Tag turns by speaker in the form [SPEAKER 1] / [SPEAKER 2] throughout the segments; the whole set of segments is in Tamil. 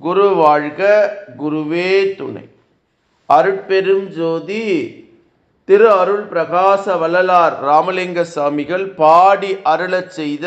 [SPEAKER 1] குரு வாழ்க குருவே துணை. அருட்பெரும் ஜோதி திரு அருள் பிரகாச வள்ளலார் ராமலிங்க சாமிகள் பாடி அருளச் செய்த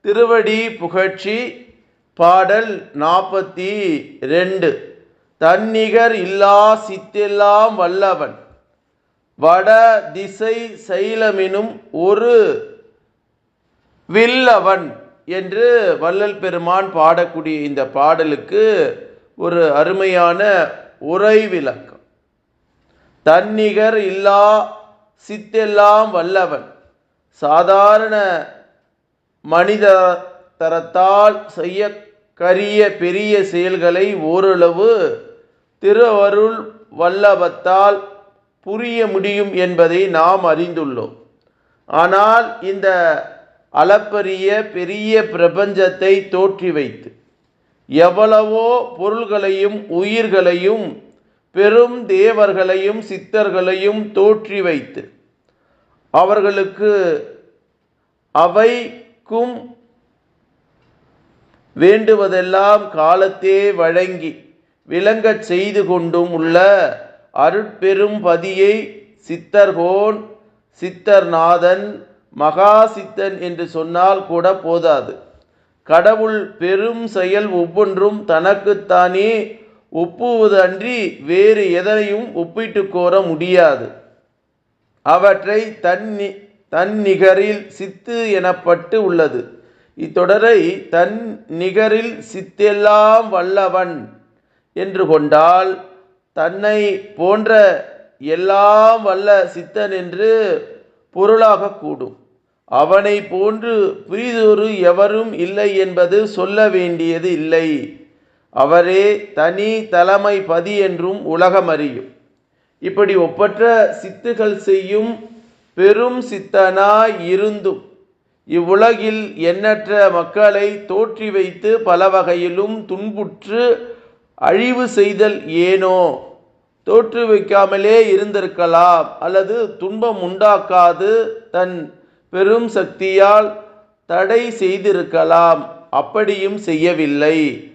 [SPEAKER 1] திருவடி புகழ்ச்சி பாடல் நாற்பத்தி ரெண்டு. தன்னிகர் இல்லா சித்தெல்லாம் வல்லவன். வட திசை சைலமெனும் ஒரு வில்லவன். என்று வள்ளல் பெருமான் பாடக்கூடிய இந்த பாடலுக்கு ஒரு அருமையான உரை விளக்கம். தன்னிகர் இல்லா சித்தெல்லாம் வல்லவன். சாதாரண மனித தரத்தால் செய்ய கரிய பெரிய செயல்களை ஓரளவு திருவருள் வல்லபத்தால் புரிய முடியும் என்பதை நாம் அறிந்துள்ளோம். ஆனால் இந்த அளப்பரிய பெரிய பிரபஞ்சத்தை தோற்றி வைத்து எவ்வளவோ பொருள்களையும் உயிர்களையும் பெரும் தேவர்களையும் சித்தர்களையும் தோற்றி வைத்து அவர்களுக்கு அவைக்கும் வேண்டுவதெல்லாம் காலத்தே வழங்கி விளங்கச் செய்து கொண்டும் உள்ள அருட்பெரும் பதியை சித்தர்கோன் சித்தர்நாதன் மகா சித்தன் என்று சொன்னால் கூட போதாது. கடவுள் பெரும் செயல் ஒவ்வொன்றும் தனக்குத்தானே ஒப்புவதன்றி வேறு எதனையும் ஒப்பிட்டு கோர முடியாது. அவற்றை தன் தன் நிகரில் சித்து எனப்பட்டு உள்ளது. இத்தொடரை தன் நிகரில் சித்தெல்லாம் வல்லவன் என்று கொண்டால் தன்னை போன்ற எல்லாம் வல்ல சித்தன் என்று பொருளாக கூடும். அவனை போன்று புரிதொரு எவரும் இல்லை என்பது சொல்ல வேண்டியது இல்லை. அவரே தனி தலைமை பதி என்றும் உலகம் அறியும் இப்படி ஒப்பற்ற சித்துகள் செய்யும் பெரும் சித்தனாய் இருந்தும் இவ்வுலகில் எண்ணற்ற மக்களை தோற்றி வைத்து பல வகையிலும் துன்புற்று அழிவு செய்தல் ஏனோ? தோற்று வைக்காமலே இருந்திருக்கலாம் அல்லது துன்பம் உண்டாக்காது தன் பெரும் சக்தியால் தடை செய்திருக்கலாம். அப்படியும் செய்யவில்லை.